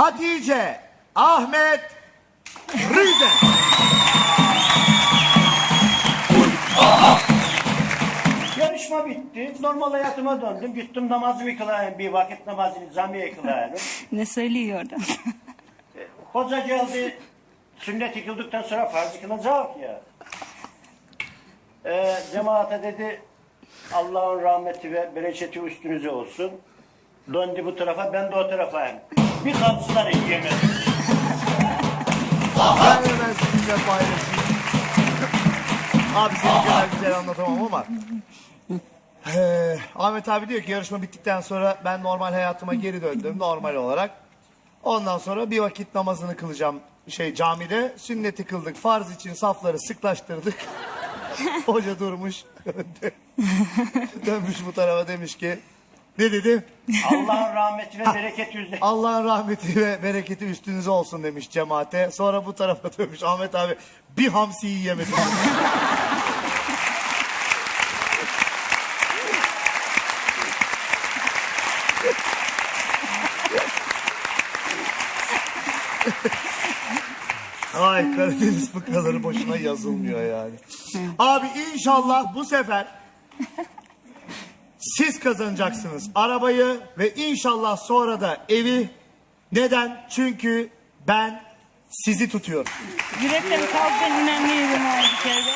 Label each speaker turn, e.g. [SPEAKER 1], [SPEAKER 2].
[SPEAKER 1] Hatice, Ahmet, Rize.
[SPEAKER 2] Yarışma bitti. Normal hayatıma döndüm. Gittim namazımı kılayım. Bir vakit namazını camiye kılayım.
[SPEAKER 3] Ne söylüyordu?
[SPEAKER 2] Hoca geldi. Sünnet yıkıldıktan sonra farz kılacak ya. Ee, cemaate dedi Allah'ın rahmeti ve bereketi üstünüze olsun. Döndü bu tarafa ben de o tarafayım. Bir kapsılar yiyemedim.
[SPEAKER 1] Ben hemen sizinle paylaşayım. Abi seni kadar güzel anlatamam ama. Ee, Ahmet abi diyor ki yarışma bittikten sonra ben normal hayatıma geri döndüm normal olarak. Ondan sonra bir vakit namazını kılacağım şey camide. Sünneti kıldık. Farz için safları sıklaştırdık. Hoca durmuş. döndü. Dönmüş bu tarafa demiş ki ne dedi?
[SPEAKER 2] Allah'ın rahmeti ve bereketi üzerine.
[SPEAKER 1] Allah'ın rahmeti ve bereketi üstünüze olsun demiş cemaate. Sonra bu tarafa dönmüş Ahmet abi bir hamsi yiyemedim. Ay Karadeniz fıkraları boşuna yazılmıyor yani. Abi inşallah bu sefer siz kazanacaksınız arabayı ve inşallah sonra da evi. Neden? Çünkü ben sizi tutuyorum.
[SPEAKER 3] Yürekten kalbden inanıyorum abi kere.